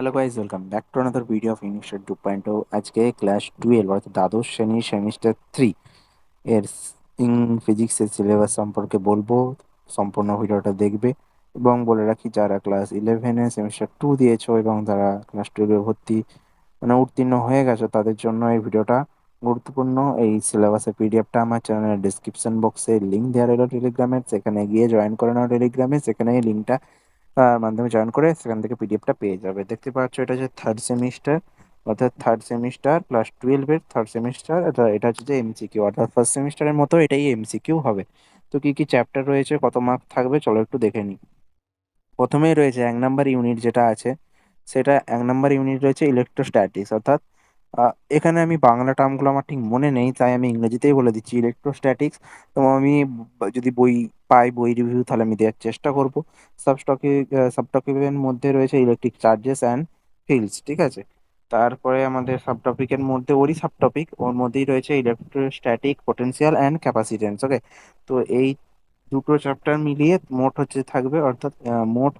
Hello guys welcome back to another video of English two point O আজকে class twelve অর্থাৎ দ্বাদশ শ্রেণির semester three এর ইং ফিজিক্সের সিলেবাস সম্পর্কে বলব। সম্পূর্ণ ভিডিওটা দেখবে। এবং বলে রাখি, যারা ক্লাস ইলেভেনে সেমিস্টার টু দিয়েছ এবং যারা ক্লাস টুয়েলভে ভর্তি মানে উত্তীর্ণ হয়ে গেছো, তাদের জন্য এই ভিডিওটা গুরুত্বপূর্ণ। এই সিলেবাসের পিডিএফটা আমার চ্যানেলের ডিসক্রিপশন বক্সে লিঙ্ক দেওয়া রইল টেলিগ্রামের সেখানে গিয়ে জয়েন করে নাও টেলিগ্রামে সেখানে এই লিঙ্কটা মাধ্যমে জয়েন করে সেখান থেকে পিডিএফটা পেয়ে যাবে। দেখতে পাচ্ছ এটা হচ্ছে থার্ড সেমিস্টার অর্থাৎ থার্ড সেমিস্টার ক্লাস টুয়েলভের থার্ড সেমিস্টার এটা হচ্ছে যে এমসিকিউ অর্থাৎ ফার্স্ট সেমিস্টারের মতো এটাই এমসিকিউ হবে। তো কী কী চ্যাপ্টার রয়েছে, কত মার্ক থাকবে, চলো একটু দেখে নিই। প্রথমেই রয়েছে এক নাম্বার ইউনিট যেটা আছে, সেটা এক নাম্বার ইউনিট রয়েছে ইলেকট্রোস্ট্যাটিক্স অর্থাৎ এখানে আমি বাংলা টার্মগুলো আমার ঠিক মনে নেই, তাই আমি ইংরেজিতেই বলে দিচ্ছি ইলেকট্রোস্ট্যাটিক্স তো আমি যদি বই পাই, বই রিভিউ তাহলে আমি দেওয়ার চেষ্টা করব। সাবস্টকিং সাবটপিকের মধ্যে রয়েছে ইলেকট্রিক চার্জেস অ্যান্ড ফিল্ডস ঠিক আছে? তারপরে আমাদের সাবটপিকের মধ্যে ওরই সাবটপিক ওর মধ্যেই রয়েছে electrostatic potential and capacitance okay তো এই দুটো চ্যাপ্টার মিলিয়ে মোট হচ্ছে থাকবে, অর্থাৎ মোট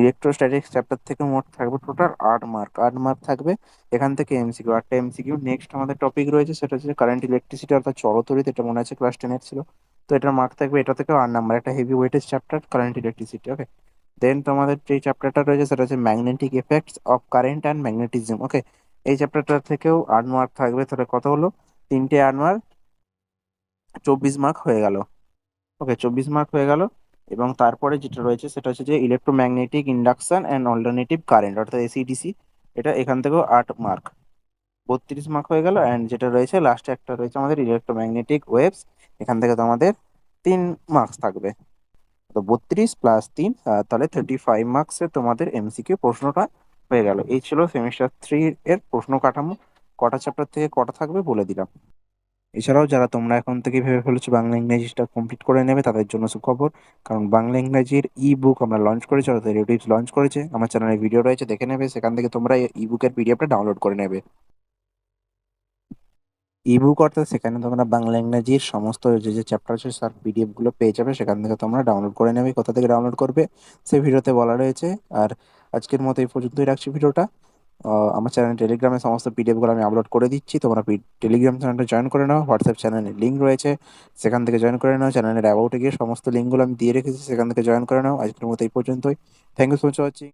ইলেকট্রোস্ট্যাটিক্স চ্যাপ্টার থেকে মোট থাকবে টোটাল আট মার্ক আট মার্ক থাকবে এখান থেকে এমসিকিউ আটটা এমসিকিউ নেক্সট আমাদের টপিক রয়েছে, সেটা হচ্ছে কারেন্ট ইলেকট্রিসিটি অর্থাৎ চলতরিত, এটা মনে আছে ক্লাস টেনের ছিল। তো এটার মার্ক থাকবে, এটা থেকেও আট নাম্বার একটা heavy weightage chapter current electricity okay then তোমাদের যে চ্যাপ্টারটা রয়েছে, সেটা হচ্ছে magnetic effects of current and magnetism okay এই চ্যাপ্টারটা থেকেও আট মার্ক থাকবে, তাহলে কত হলো? তিনটে আট মার্ক চব্বিশ মার্ক হয়ে গেল ওকে চব্বিশ মার্ক হয়ে গেল এবং তারপরে যেটা রয়েছে সেটা হচ্ছে যে electromagnetic induction and alternative current অর্থাৎ এসিডিসি এটা এখান থেকেও আট মার্ক বত্রিশ মার্ক হয়ে গেল অ্যান্ড যেটা রয়েছে লাস্টে একটা রয়েছে আমাদের ইলেকট্রোম্যাগনেটিক ওয়েভস এখান থেকে তোমাদের তিন মার্কস থাকবে। তো বত্রিশ প্লাস তিন তাহলে থার্টি ফাইভ মার্কসে তোমাদের এমসিকিউ প্রশ্নটা হয়ে গেল। এই ছিল সেমিস্টার থ্রি এর প্রশ্ন কাঠামো। কটা চ্যাপ্টার থেকে কটা থাকবে বলে দিলাম। এছাড়াও যারা তোমরা এখন থেকে ভেবে ফেলেছো বাংলা ইংরেজিটা কমপ্লিট করে নেবে, তাদের জন্য সুখবর। কারণ বাংলা ইংরেজির ই বুক আমরা লঞ্চ করেছি, অর্থাৎ রিলেটিভস লঞ্চ করেছে। আমার চ্যানেলে ভিডিও রয়েছে, দেখে নেবে। সেখান থেকে তোমরা ই বুকের পিডিএফটা ডাউনলোড করে নেবে। ই বুক অর্থাৎ সেখানে তোমরা বাংলা ইংরেজির সমস্ত যে যে চ্যাপ্টার আছে তার পিডিএফগুলো পেয়ে যাবে। সেখান থেকে তোমরা ডাউনলোড করে নেবে, কোথা থেকে ডাউনলোড করবে, সেই ভিডিওতে বলা রয়েছে। আর আজকের মতো এই পর্যন্তই রাখছি ভিডিওটা আমার চ্যানেল টেলিগ্রামে সমস্ত পিডিএফগুলো আমি আপলোড করে দিচ্ছি। তোমরা টেলিগ্রাম চ্যানেলটা জয়েন করে নাও। হোয়াটসঅ্যাপ চ্যানেলের লিঙ্ক রয়েছে। সেখান থেকে জয়েন করে নাও। চ্যানেলের অ্যাবাউটে গিয়ে সমস্ত লিঙ্কগুলো আমি দিয়ে রেখেছি। সেখান থেকে জয়েন করে নাও। আজকের মতো এই পর্যন্তই। Thank you so much watching